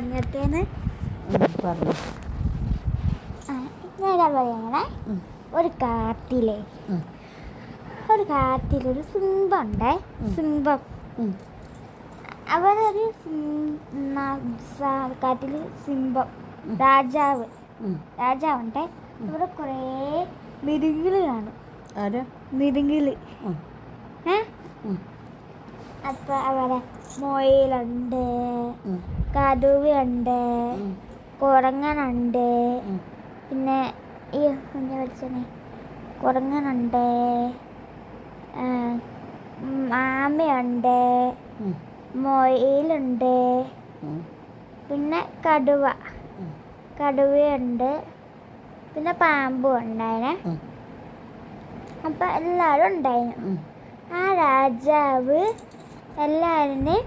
പറഞ്ഞിട്ടേന്ന് പറഞ്ഞു. ഞാൻ പറയണേ ഒരു കാട്ടിലേ. ഒരു കാട്ടിലൊരു സിംബ. ഉണ്ടേ സിംഹം അവരൊരു കാട്ടിൽ സിംഹം രാജാവ്. രാജാവുണ്ടേ. ഇവിടെ കുറേ മിരുങ്കിൾ കാണും. ആരാ? മിരുങ്കിൾ ഏ. അപ്പൊ അവിടെ മൊയിലുണ്ട്. കടുവയുണ്ട് കുരങ്ങനുണ്ട് പിന്നെ ഈ കുഞ്ഞ പഠിച്ചനെ കുരങ്ങനുണ്ട് മാമയുണ്ട്. മൊയിലുണ്ട് പിന്നെ കടുവ. കടുവയുണ്ട് പിന്നെ പാമ്പും ഉണ്ടായിനെ. അപ്പം എല്ലാവരും ഉണ്ടായിരുന്നു ആ രാജാവ് എല്ലാവരുടെയും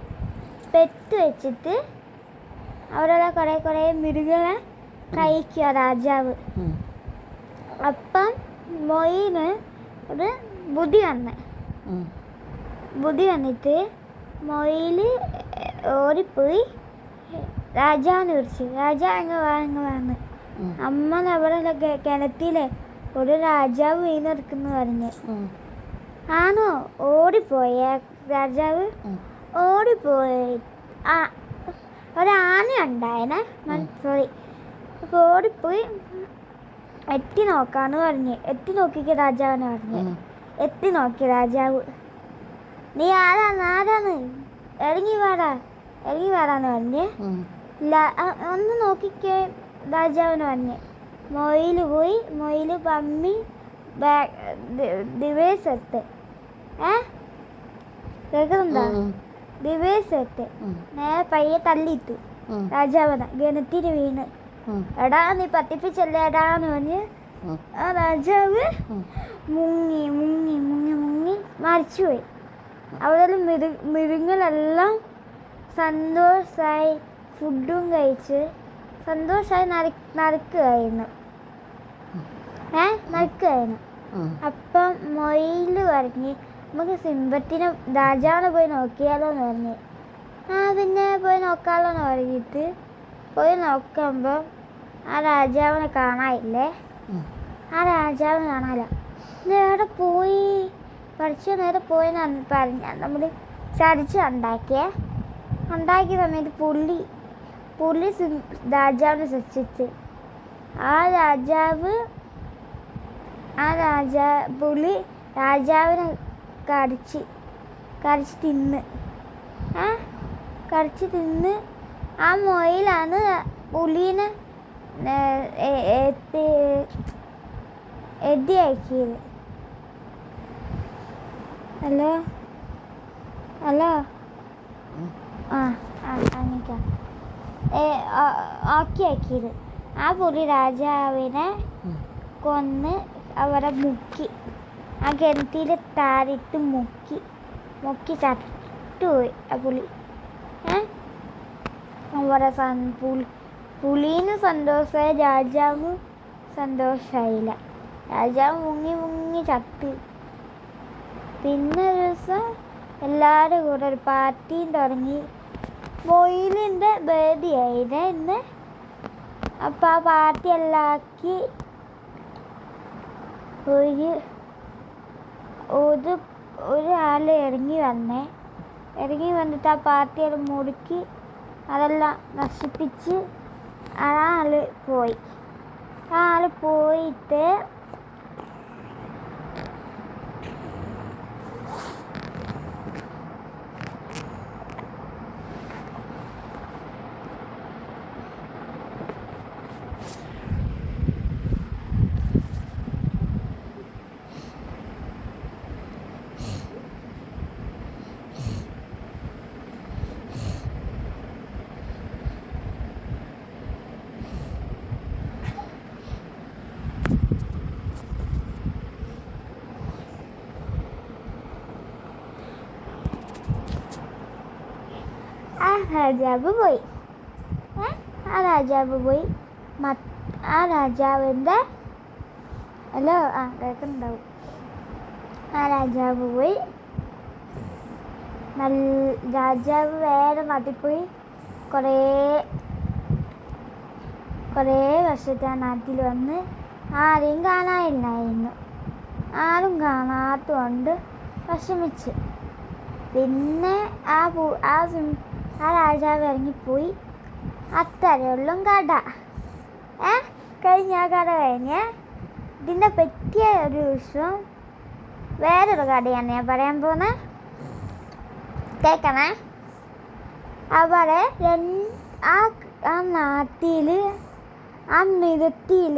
പെറ്റ് വെച്ചിട്ട് അവരുടെ കുറേ കുറേ മൃഗങ്ങളെ കഴിക്കുക രാജാവ്. അപ്പം മൊയിന് ഒരു ബുദ്ധി വന്ന്. ബുദ്ധി വന്നിട്ട് മൊയിൽ ഓടിപ്പോയി രാജാവിനെ വിളിച്ചു രാജാവ് അങ്ങ് വാ അങ്ങ് വാന്ന് അമ്മ അവിടെ കിണറ്റിലെ ഒരു രാജാവ് വീണെടുക്കുന്നു പറഞ്ഞ്. ആണോ? ഓടിപ്പോയ. രാജാവ്. ഓടിപ്പോയി. ആ ഒരാന ഉണ്ടായനെ. സോറി അപ്പോൾ ഓടിപ്പോയി. എത്തി നോക്കാന്ന് പറഞ്ഞ്. എത്തി നോക്കിക്ക് രാജാവിനെ പറഞ്ഞു. എത്തി നോക്കി രാജാവ്. നീ ആരാന്ന് ആരാന്ന്? ഇറങ്ങി വാടാ. ഇറങ്ങി വാടാന്ന് പറഞ്ഞ്. ഒന്ന് നോക്കിക്കേ രാജാവിന് പറഞ്ഞു. മൊയിൽ പോയി. മൊയിൽ പമ്മി ദിവസത്ത് ഏ? കേൾക്കുന്നുണ്ടോ ദിവസത്തെ നേരെ പയ്യെ തള്ളിയിട്ടു. രാജാവന ഗണത്തിന് വീണ്. എടാ നീ പത്തിപ്പിച്ചല്ലേ എടാന്ന് പറഞ്ഞ്. ആ രാജാവ് മുങ്ങി മുങ്ങി മുങ്ങി മുങ്ങി മരിച്ചുപോയി. അവിടെ മൃഗ മൃഗങ്ങളെല്ലാം സന്തോഷമായി ഫുഡും കഴിച്ച് സന്തോഷമായി നട നടക്കുകയായിരുന്നു ഏ? നടക്കുകയായിരുന്നു ഉം. അപ്പം മൊയിൽ പറഞ്ഞ് നമുക്ക് സിംബത്തിനെ രാജാവിനെ പോയി നോക്കിയാലോ എന്ന് പറഞ്ഞു. ആ പിന്നെ പോയി നോക്കാമല്ലോ എന്ന് പറഞ്ഞിട്ട് പോയി നോക്കുമ്പോൾ ആ രാജാവിനെ കാണാനില്ലേ? ആ രാജാവിനെ കാണാനില്ല. നേരെ പോയി? പഠിച്ച നേരെ പോയി പറഞ്ഞ നമ്മൾ ചരിച്ച് ഉണ്ടാക്കിയേ. ഉണ്ടാക്കിയ സമയത്ത് പുള്ളി പുള്ളി സിം- രാജാവിനെ സൃഷ്ടിച്ച്. ആ രാജാവ് ആ രാജാ പുള്ളി രാജാവിനെ കടിച്ച് കടിച്ച് തിന്ന്. ആ കടിച്ച് തിന്ന് ആ മൊയിലാണ് പുലീനെ എതിയാക്കിയത് ഹലോ? ഹലോ. ആ ആ അങ്ങനെയൊക്കെ ആക്കി ആക്കിയത് ആ പുലി രാജാവിനെ കൊന്ന് അവരെ മുക്കി. ആ കിണറ്റിൽ താരിട്ട് മുക്കി മുക്കി ചത്തുപോയി ആ പുളി ഏ? അവരെ സൻ പുലി പുലീന് സന്തോഷമായി രാജാവ് സന്തോഷമായില്ല രാജാവ് മുങ്ങി മുങ്ങി ചത്ത്. പിന്നെ ഒരു ദിവസം എല്ലാവരും കൂടെ ഒരു പാർട്ടിയും തുടങ്ങി. മൊയിലിന്റെ ബേദിയായിരുന്നു ഇന്ന്? അപ്പം ആ പാർട്ടി എല്ലാം ആക്കി ഒരു ഒരു ഒരാൾ ഇറങ്ങി വന്നേ. ഇറങ്ങി വന്നിട്ട് ആ പാർട്ടിയെല്ലാം മുറുക്കി അതെല്ലാം നശിപ്പിച്ച് ആ ആൾ പോയി. ആ ആൾ പോയിട്ട് രാജാവ് പോയി. ആ രാജാവ് പോയി. ആ രാജാവിന്റെ ഹലോ ആ കേൾക്കുന്നുണ്ടാവും. ആ രാജാവ് പോയി. നല്ല രാജാവ് വേറെ നാട്ടിൽ പോയി കുറേ കുറേ വർഷത്തെ ആ നാട്ടിൽ വന്ന് ആരെയും കാണാനില്ലായിരുന്നു. ആരും കാണാത്തതുകൊണ്ട് വിഷമിച്ച്. പിന്നെ ആ പൂ ആ ആ രാജാവ് ഇറങ്ങിപ്പോയി. അത്രയുള്ളും കട ഏ? കഴിഞ്ഞ ആ കട കഴിഞ്ഞ് ഇതിന്റെ പറ്റിയ ഒരു ദിവസം വേറൊരു കടയാണ് ഞാൻ പറയാൻ പോകുന്നത് കേൾക്കണേ? അവിടെ ആ ആ നാട്ടിൽ ആ നിരത്തിയിൽ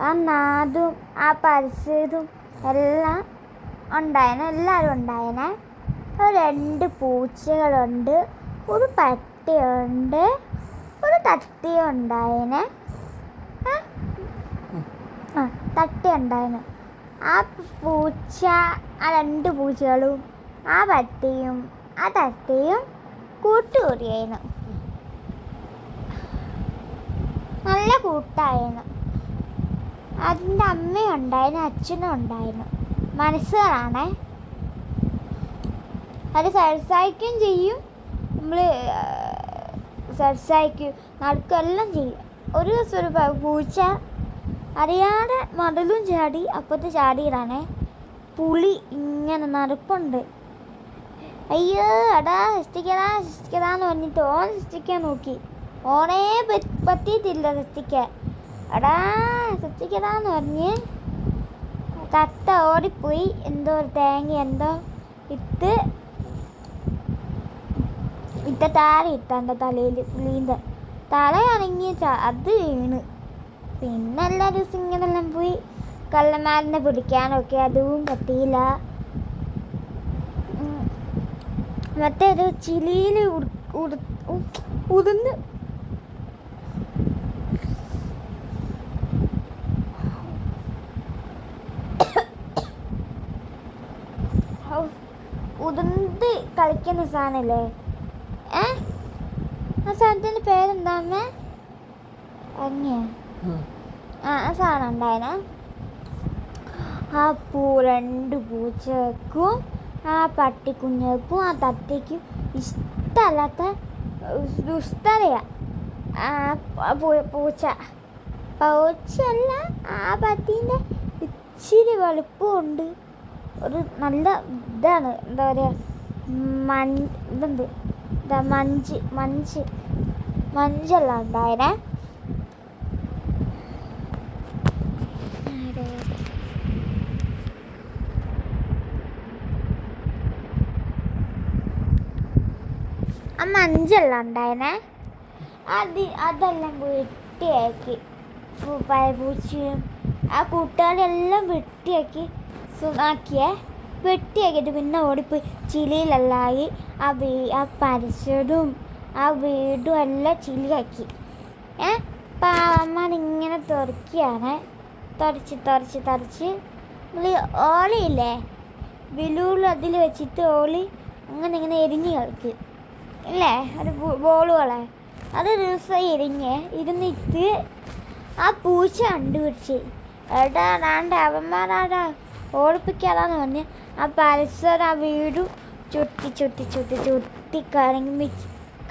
ആ- നാദും ആ പരിസരവും എല്ലാം ഉണ്ടായനെ എല്ലാവരും ഉണ്ടായനെ. രണ്ട് പൂച്ചകളുണ്ട് ഒരു പട്ടിയുണ്ട് ഒരു തട്ടി ഉണ്ടായനെ ആ തട്ടി ഉണ്ടായിരുന്നു ആ പൂച്ച ആ രണ്ട് പൂച്ചകളും ആ പട്ടിയും ആ തട്ടിയും കൂട്ടുകൂടിയായിരുന്നു നല്ല കൂട്ടായിരുന്നു അതിന്റെ അമ്മയുണ്ടായിരുന്നു അച്ഛനും ഉണ്ടായിരുന്നു മനസ്സുകളാണേ. അത് സംസാരിക്കുകയും ചെയ്യും. നമ്മൾ സംസാരിക്കും നടക്കുകയെല്ലാം ചെയ്യും. ഒരു ദിവസം ഒരു പൂച്ച അറിയാതെ മടലും ചാടി അപ്പുറത്ത് ചാടിയിടാണേ പുളി ഇങ്ങനെ നടപ്പുണ്ട്. അയ്യോ അടാ സൃഷ്ടിക്കടാ സൃഷ്ടിക്കതാന്ന് പറഞ്ഞിട്ട് ഓൻ സൃഷ്ടിക്കാൻ നോക്കി. ഓണേ പറ്റിയിട്ടില്ല സൃഷ്ടിക്കാൻ. എടാ സൃഷ്ടിക്കതാന്ന് പറഞ്ഞ് തത്ത ഓടിപ്പോയി. എന്തോ ഒരു തേങ്ങ എന്തോ ഇട്ട് ഇട്ട താഴെ ഇട്ടാണ്ട തലയിൽ തലയാണെങ്കിൽ ച- അത് വീണ്. പിന്നെ എല്ലാ ദിവസം ഇങ്ങനെല്ലാം പോയി കള്ളന്മാരനെ പിടിക്കാനൊക്കെ അതും പറ്റിയില്ല. മറ്റേ ഒരു ചിലിയിൽ ഉതിർന്ന്. ഉതിർന്ന് കളിക്കുന്ന സാധനല്ലേ? ഏ? ആ സാധനത്തിന്റെ പേരെന്താമ്മേ? അങ്ങനെയാ ഉം. ആ ആ സാധനം ഉണ്ടായിനെ. ആ പൂ രണ്ട് പൂച്ചക്കും ആ പട്ടിക്കുഞ്ഞക്കും ആ തത്തയ്ക്കും ഇഷ്ടമല്ലാത്ത ദുഷ്ടതയാ. ആ ആ പൂച്ച. പൂച്ചയല്ല ആ പട്ടീന്റെ ഇച്ചിരി വലുപ്പമുണ്ട് ഒരു നല്ല ഇതാണ് എന്താ പറയുക മൺ ഇതുണ്ട്. എന്താ മഞ്ച് മഞ്ച് മഞ്ചെല്ലാം ഉണ്ടായിരുന്നേ ആ മഞ്ചെല്ലാം ഉണ്ടായനെ. അത് അതെല്ലാം വെട്ടിയാക്കി. പൂപ്പായ പൂച്ചയും ആ കൂട്ടുകാരെല്ലാം വെട്ടിയാക്കി. സുഖാക്കിയേ വെട്ടിയാക്കിയിട്ട് പിന്നെ ഓടിപ്പോയി. ചിലിയിലെല്ലായി. ആ വീ ആ പരിസരവും ആ വീടും എല്ലാം ചിലിയാക്കി. ഏ? ആ ഇങ്ങനെ തുറക്കിയാണ് തുറച്ച് തുറച്ച് തുറച്ച്. നമ്മൾ ഓളിയില്ലേ ബലൂൺ അതിൽ വെച്ചിട്ട് ഓളി അങ്ങനെ ഇങ്ങനെ എരിഞ്ഞ് കളിക്കും. ഇല്ലേ? ഒരു ബോളുകളെ. അത് ദിവസം എരിഞ്ഞ്. ഇരുന്നിട്ട് ആ പൂച്ച കണ്ടുപിടിച്ച്. എടാ നാണ്ട അവന്മാരാടാ. ഓടിപ്പിക്കാതാന്ന് പറഞ്ഞ്. ആ പരിസരം ആ വീടും ചുറ്റി ചുറ്റി ചുറ്റി ചുറ്റി കറങ്ങി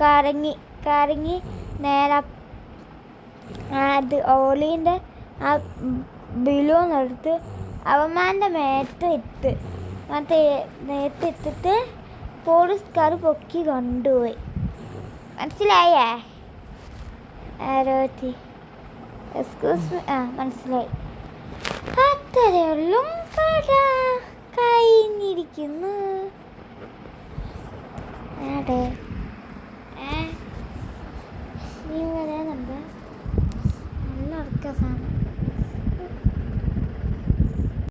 കറങ്ങി കറങ്ങി നേരെ അത് ഓളീന്റെ ആ ബിലൂൺ എടുത്ത് അവന്മാന്റെ മേത്ത് ഇട്ട്. മറ്റേ നേരത്തെ ഇട്ടിട്ട് പോലീസുകാർ പൊക്കി കൊണ്ടുപോയി. മനസ്സിലായേ? ആരോത്തി? എക്സ്ക്യൂസ് ആ മനസ്സിലായി. അത്രയുള്ളൂ കട കഴിഞ്ഞിരിക്കുന്നു. ആടെ. നീ വരാനുണ്ട് നല്ല ഉറക്ക സാധനം.